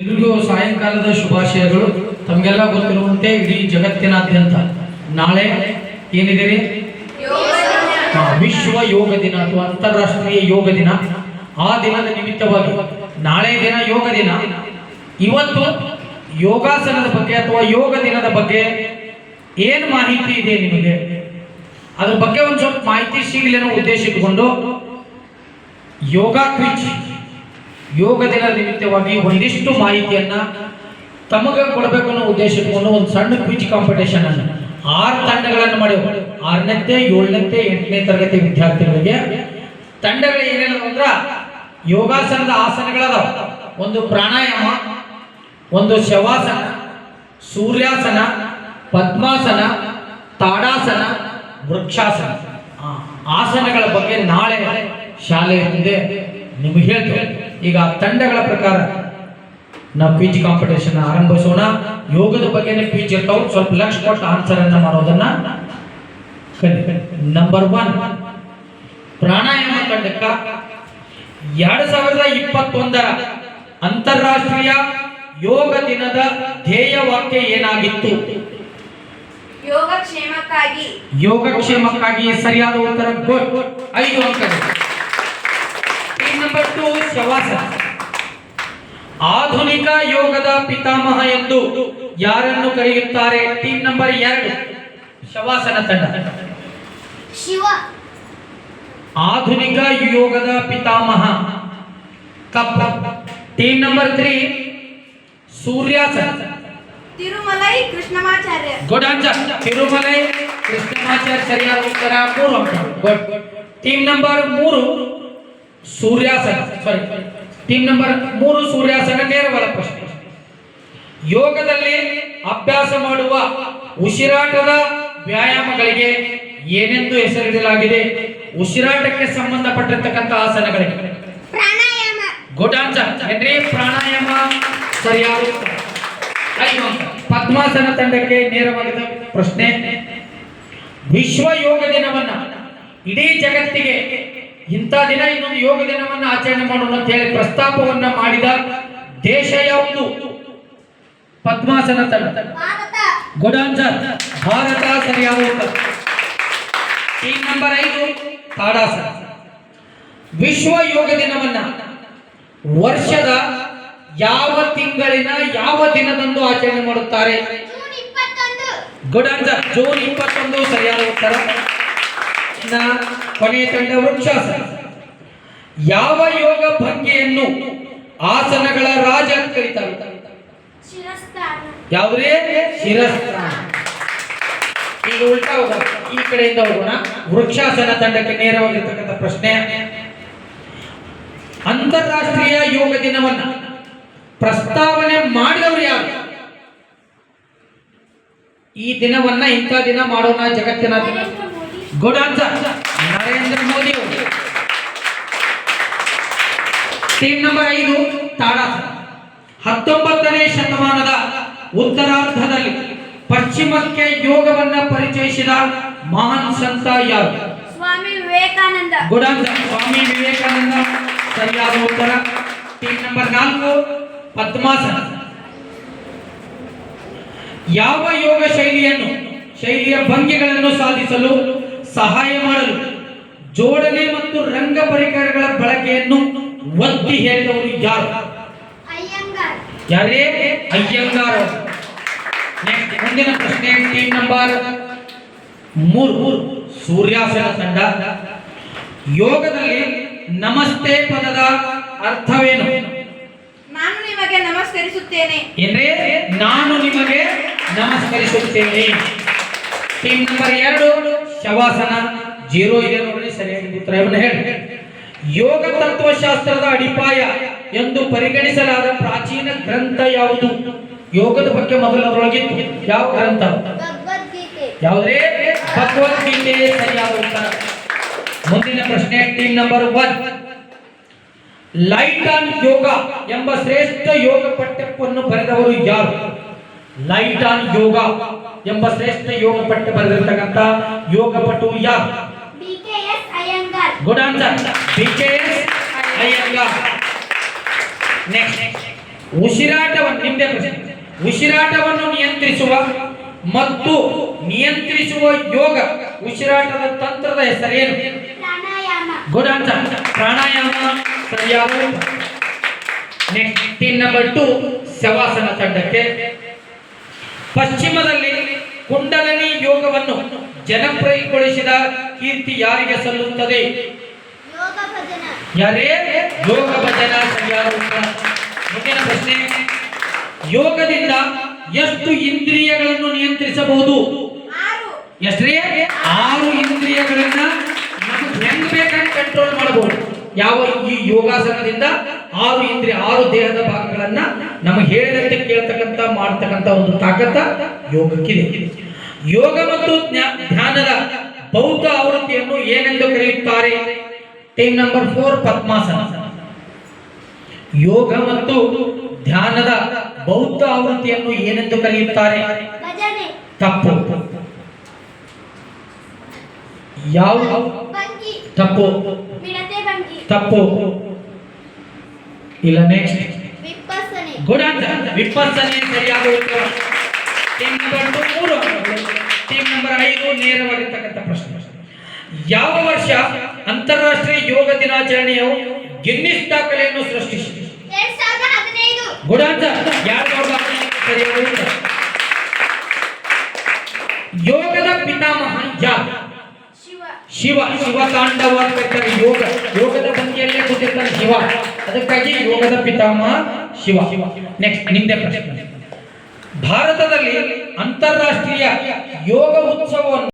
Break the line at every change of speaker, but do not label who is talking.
ಎಲ್ರಿಗೂ ಸಾಯಂಕಾಲದ ಶುಭಾಶಯಗಳು. ತಮಗೆಲ್ಲ ಗೊತ್ತಿರುವಂತೆ ಇಡೀ ಜಗತ್ತಿನಾದ್ಯಂತ. ನಾಳೆ ಏನಿದೆ ವಿಶ್ವ ಯೋಗ ದಿನ ಅಥವಾ ಅಂತಾರಾಷ್ಟ್ರೀಯ ಯೋಗ ದಿನ. ಆ ದಿನದ ನಿಮಿತ್ತವಾಗಿ ನಾಳೆ ದಿನ ಯೋಗ ದಿನ. ಇವತ್ತು ಯೋಗಾಸನದ ಬಗ್ಗೆ ಅಥವಾ ಯೋಗ ದಿನದ ಬಗ್ಗೆ ಏನು ಮಾಹಿತಿ ಇದೆ ನಿಮಗೆ? ಅದ್ರ ಬಗ್ಗೆ ಒಂದು ಸ್ವಲ್ಪ ಮಾಹಿತಿ ಸಿಗಲಿ ಅನ್ನೋ ಉದ್ದೇಶ ಇಟ್ಕೊಂಡು ಯೋಗ ಕ್ವಿಜ್ ಯೋಗ ದಿನ ನಿಮಿತ್ತವಾಗಿ ಒಂದಿಷ್ಟು ಮಾಹಿತಿಯನ್ನ ತಮಗೆ ಕೊಡಬೇಕು ಅನ್ನೋ ಉದ್ದೇಶ ಇಟ್ಕೊಂಡು ಒಂದು ಸಣ್ಣ ಕ್ವಿಜ್ ಕಾಂಪಿಟೇಷನ್ ಅನ್ನು. ಆರು ತಂಡಗಳನ್ನು ಮಾಡಿ ಆರನೇ ಏಳನೇ ಎಂಟನೇ ತರಗತಿ ವಿದ್ಯಾರ್ಥಿಗಳಿಗೆ. ತಂಡಗಳು ಏನೇನು ಅಂದ್ರೆ ಯೋಗಾಸನದ ಆಸನಗಳದಾವ. ಒಂದು ಪ್ರಾಣಾಯಾಮ, ಒಂದು ಶವಾಸನ, ಸೂರ್ಯಾಸನ, ಪದ್ಮಾಸನ, ತಾಡಾಸನ, ವೃಕ್ಷಾಸನ. ಆಸನಗಳ ಬಗ್ಗೆ ನಾಳೆ ಶಾಲೆ ಮುಂದೆ ನಿಮಗೆ ಹೇಳ್ತೇವೆ. ಈಗ ತಂಡಗಳ ಪ್ರಕಾರ ನಾವು ಕ್ವಿಜ್ ಕಾಂಪಿಟೇಷನ್ ಆರಂಭಿಸೋಣ. ಯೋಗದ ಬಗ್ಗೆನೇ ಕ್ವಿಜ್ ಇರ್ತಾವ. ಸ್ವಲ್ಪ ಲಕ್ಷ ಕೊಟ್ಟು ಆನ್ಸರ್ ಅನ್ನ ಮಾಡೋದನ್ನ ನಂಬರ್ ಒನ್ ಪ್ರಾಣಾಯಾಮ ತಂಡಕ್ಕ ಎರಡ್ ಸಾವಿರದ ಇಪ್ಪತ್ತೊಂದರ ಅಂತಾರಾಷ್ಟ್ರೀಯ ಯೋಗ ದಿನದ ಧ್ಯೇಯ ವಾಕ್ಯ ಏನಾಗಿತ್ತು?
ಯೋಗಕ್ಷೇಮಕ್ಕಾಗಿ.
ಯೋಗಕ್ಷೇಮಕ್ಕಾಗಿ ಸರಿಯಾದ ಉತ್ತರ ಐದು ಅಂಕಗಳು. ನಂಬರ್ ಟು ಶವಾಸನ ಆಧುನಿಕ ಯೋಗದ ಪಿತಾಮಹ ಎಂದು ಯಾರನ್ನು ಕರೆಯುತ್ತಾರೆ? ಟೀಮ್ ನಂಬರ್ ಎರಡು ಶವಾಸನ ತಂಡ.
ಶಿವ.
ಆಧುನಿಕ ಯೋಗದ ಪಿತಾಮಹ ಕಪ್ಪ. ಟೀಮ್ ನಂಬರ್ ತ್ರೀ ಸೂರ್ಯಾಸನ.
ತಿರುಮಲೈ ಕೃಷ್ಣಮಾಚಾರ್ಯ.
ಗುಡ್ ಆನ್ಸರ್ ತಿರುಮಲೈ ಕೃಷ್ಣಮಾಚಾರ್ಯ ಸರಿಯಾದ ಉತ್ತರ ಮೂರು ಅಂಕ ಗುಡ್ ಟೀಮ್ ನಂಬರ್ ಮೂರು ಸೂರ್ಯಾಸನ ಸಾರಿ ಟೀಮ್ ನಂಬರ್ ಮೂರು ಸೂರ್ಯಾಸನ ನೇರವಾದ ಪ್ರಶ್ನೆ. ಯೋಗದಲ್ಲಿ ಅಭ್ಯಾಸ ಮಾಡುವ ಉಸಿರಾಟದ ವ್ಯಾಯಾಮಗಳಿಗೆ ಏನೆಂದು ಹೆಸರಿಡಲಾಗಿದೆ? ಉಸಿರಾಟಕ್ಕೆ ಸಂಬಂಧಪಟ್ಟಿರ್ತಕ್ಕಂಥ ಆಸನಗಳಿಗೆ. ಗುಡ್ ಆನ್ಸರ್ ಏನ್ರಿ? ಪ್ರಾಣಾಯಾಮ. ಸರಿಯಾದ ಪದ್ಮಾಸನ ತಂಡಕ್ಕೆ ನೇರವಾದ ಪ್ರಶ್ನೆ. ವಿಶ್ವ ಯೋಗ ದಿನವನ್ನ ಇಡೀ ಜಗತ್ತಿಗೆ ಇಂಥ ದಿನ ಇನ್ನೊಂದು ಯೋಗ ದಿನವನ್ನ ಆಚರಣೆ ಮಾಡೋಣ ಅಂತ ಹೇಳಿ ಪ್ರಸ್ತಾಪವನ್ನ ಮಾಡಿದ ದೇಶ ಯಾವುದು ಪದ್ಮಾಸನ ತಂಡ ಗುಡ್ ಆನ್ಸರ್ ಭಾರತ ಸರಿಯಾದ ಉತ್ತರ. ಟೀಮ್ ನಂಬರ್ ಐದು ತಾಡಾಸನ. ವಿಶ್ವ ಯೋಗ ದಿನವನ್ನ ವರ್ಷದ ಯಾವ ತಿಂಗಳಿನ ಯಾವ ದಿನದಂದು ಆಚರಣೆ ಮಾಡುತ್ತಾರೆ? ಗುಡ್ ಆನ್ಸರ್ ಜೂನ್ ಇಪ್ಪತ್ತೊಂದು ಸರಿಯಾದ ಉತ್ತರ. ಕೊನೆಯ ತಂಡ ವೃಕ್ಷಾಸನ. ಯಾವ ಯೋಗ ಭಂಗಿಯನ್ನು ಆಸನಗಳ ರಾಜ ಅಂತ ಕರೀತಾರೆ ಯಾವುದೇ? ಶಿರಸ್ಥಾನ ಈಗ ಉಲ್ಟಾ ಹೋಗೋಣ. ಈ ಕಡೆಯಿಂದ ಹೋಗೋಣ. ವೃಕ್ಷಾಸನ ತಂಡಕ್ಕೆ ನೇರವಾಗಿರ್ತಕ್ಕಂಥ ಪ್ರಶ್ನೆ. ಅಂತಾರಾಷ್ಟ್ರೀಯ ಯೋಗ ದಿನವನ್ನ ಪ್ರಸ್ತಾವನೆ ಮಾಡಿದವರು ಯಾರು? ಈ ದಿನವನ್ನ ಇಂಥ ದಿನ ಮಾಡೋಣ ಜಗತ್ತಿನ ಗುಡ್ ಆನ್ಸರ್ ನರೇಂದ್ರ ಮೋದಿ ಅವರು. ಟೀಮ್ ನಂಬರ್ ಐದು ತಾಡಾಸನ ಹತ್ತೊಂಬತ್ತನೇ ಶತಮಾನದ ಉತ್ತರಾರ್ಧದಲ್ಲಿ ಪಶ್ಚಿಮಕ್ಕೆ ಯೋಗವನ್ನ ಪರಿಚಯಿಸಿದ ಮಹಾನ್ ಸಂತ ಯಾರು?
Swami Vivekananda.
Good answer Swami Vivekananda. ಸರಿಯಾದ ಉತ್ತರ. ಟೀಮ್ ನಂಬರ್ ನಾಲ್ಕು ಪದ್ಮಾಸನ ಯಾವ ಯೋಗ ಶೈಲಿಯನ್ನು ಶೈಲಿಯ ಭಂಗಿಗಳನ್ನು ಸಾಧಿಸಲು ಸಹಾಯ ಮಾಡಲು ಜೋಡಣೆ ಮತ್ತು ರಂಗ ಪರಿಕರಗಳ ಬಳಕೆಯನ್ನು ಒತ್ತಿ ಹೇಳಿದವರು ಯಾರು?
ಅಯ್ಯಂಗಾರ್.
ಯಾರೇ? ಅಯ್ಯಂಗಾರ್. ಮುಂದಿನ ಪ್ರಶ್ನೆ ಟೀಮ್ ನಂಬರ್ ಮೂರು. ಸೂರ್ಯಾಸನ ತಂಡ. ಯೋಗದಲ್ಲಿ ನಮಸ್ತೆ ಪದದ ಅರ್ಥವೇನು?
ನಾನು ನಿಮಗೆ ನಮಸ್ಕರಿಸುತ್ತೇನೆ.
ಏನ್ರಿ? ನಾನು ನಿಮಗೆ ನಮಸ್ಕರಿಸುತ್ತೇನೆ. ಟೀಮ್ ನಂಬರ್ ಎರಡು. ಶವಾಸನ ಜೀರೋ ಇದೆ ನೋಡ್ರಿ ಸರಿಯಾಗಿ ಉತ್ತರವನ್ನು ಹೇಳಿ. ಯೋಗ ತತ್ವಶಾಸ್ತ್ರದ ಅಡಿಪಾಯ ಎಂದು ಪರಿಗಣಿಸಲಾದ ಪ್ರಾಚೀನ ಗ್ರಂಥ ಯಾವುದು? ಯೋಗದ ಬಗ್ಗೆ ಮೊದಲದೊಳಗೆ ಯಾವ ಗ್ರಂಥ? ಯಾವುದೇ ಭಗವದ್ಗೀತೆ ಸರಿಯಾದ ಉತ್ತರ. ಮುಂದಿನ ಪ್ರಶ್ನೆ team number one light on yoga ಎಂಬ ಶ್ರೇಷ್ಠ ಯೋಗ ಪಠ್ಯವನ್ನು ಬರೆದವರು ಯಾರು? ಲೈಟ್ ಆನ್ ಯೋಗ ಎಂಬ ಶ್ರೇಷ್ಠ ಯೋಗ ಪಟ್ಟು ಬರೆದಿರ್ತಕ್ಕಂಥ ಯೋಗ ಪಟು ಯಾರು ಗುಡ್ ಆನ್ಸರ್ ಅಯ್ಯಂಗಾರ್ ನೆಕ್ಸ್ಟ್ ಉಸಿರಾಟವನ್ನು ನಿಮ್ದೇ ಪ್ರಶ್ನೆ. ಉಸಿರಾಟವನ್ನು ನಿಯಂತ್ರಿಸುವ ಮತ್ತು ನಿಯಂತ್ರಿಸುವ ಯೋಗ ಉಸಿರಾಟದ ತಂತ್ರದ ಹೆಸರೇನು? ಗುಡ್ ಆನ್ಸರ್ ಪ್ರಾಣಾಯಾಮ ಸರಿಯಾದ ನೆಕ್ಸ್ಟ್ ಇನ್ನ ನಂಬರ್ ಟು ಶವಾಸನ ತಂಡಕ್ಕೆ. ಪಶ್ಚಿಮದಲ್ಲಿ ಕುಂಡಲಿನಿ ಯೋಗವನ್ನು ಜನಪ್ರಿಯಗೊಳಿಸಿದ ಕೀರ್ತಿ ಯಾರಿಗೆ ಸಲ್ಲುತ್ತದೆ?
ಯೋಗ ಭಜನ.
ಯಾರೇ? ಯೋಗ ಭಜನ ಸರಿಯಾದ ಉತ್ತರ. ಮುಂದಿನ ಪ್ರಶ್ನೆ. ಯೋಗದಿಂದ ಎಷ್ಟು ಇಂದ್ರಿಯಗಳನ್ನು ನಿಯಂತ್ರಿಸಬಹುದು?
ಆರು.
ಎಷ್ಟ್ರಿ? ಆರು ಇಂದ್ರಿಯಗಳನ್ನ ನಮಗೆ ಹೆಂಗ್ ಕಂಟ್ರೋಲ್ ಮಾಡಬಹುದು ಯಾವ ಈ ಯೋಗಾಸನದಿಂದ ಆರು ಇಂದ್ರಿಯ ಆರು ದೇಹದ ಭಾಗಗಳನ್ನ ನಮಗೆ ಹೇಳಿದಂತೆ ಕೇಳ್ತಕ್ಕಂತ ಮಾಡ್ತಕ್ಕಂತ ಒಂದು ತಾಕತ್ತ ಯೋಗಕ್ಕಿದೆ. ಯೋಗ ಮತ್ತು ಧ್ಯಾನದ ಬೌದ್ಧ ಆವೃತ್ತಿಯನ್ನು ಏನೆಂದು ಕರೆಯುತ್ತಾರೆ? ಟೀಮ್ ನಂಬರ್ ಫೋರ್ ಪದ್ಮಾಸನ. ಯೋಗ ಮತ್ತು ಧ್ಯಾನದ ಬೌದ್ಧ ಆವೃತ್ತಿಯನ್ನು ಏನೆಂದು ಕರೆಯುತ್ತಾರೆ? ತಪ್ಪು. ಯಾವ ತಪ್ಪು. ತಪ್ಪು. ಇಲ್ಲ ನೆಕ್ಸ್ಟ್ ಗುಡ್ ಅಂತ. ವಿಪಸ್ಸನೆ ಸರಿಯಾದ ಟೀಮ್ ನಂಬರ್ ಮೂರು. ಟೀಮ್ ನಂಬರ್ ಐದು ನೇರವಾಗಿರ್ತಕ್ಕಂಥ ಪ್ರಶ್ನೆ. ಯಾವ ವರ್ಷ ಅಂತಾರಾಷ್ಟ್ರೀಯ ಯೋಗ ದಿನಾಚರಣೆಯು ಗಿನ್ನಿಸ್ ದಾಖಲೆಯನ್ನು ಸೃಷ್ಟಿಸಿದೆ? ಗುಡ್ ಅಂತ. ಯಾರು ಯೋಗದ ಪಿತಾಮಹ ಯಾರು?
ಶಿವ.
ಶಿವ. ತಾಂಡವ ಯೋಗ. ಯೋಗದ ಕೂತಿರ್ತಾನೆ ಶಿವ. ಅದಕ್ಕಾಗಿ ಯೋಗದ ಪಿತಾಮಹ ಶಿವ. ನೆಕ್ಸ್ಟ್ ನಿಮ್ದೆ ಪ್ರಶ್ನೆ. ಭಾರತದಲ್ಲಿ ಅಂತಾರಾಷ್ಟ್ರೀಯ ಯೋಗ ಉತ್ಸವವನ್ನು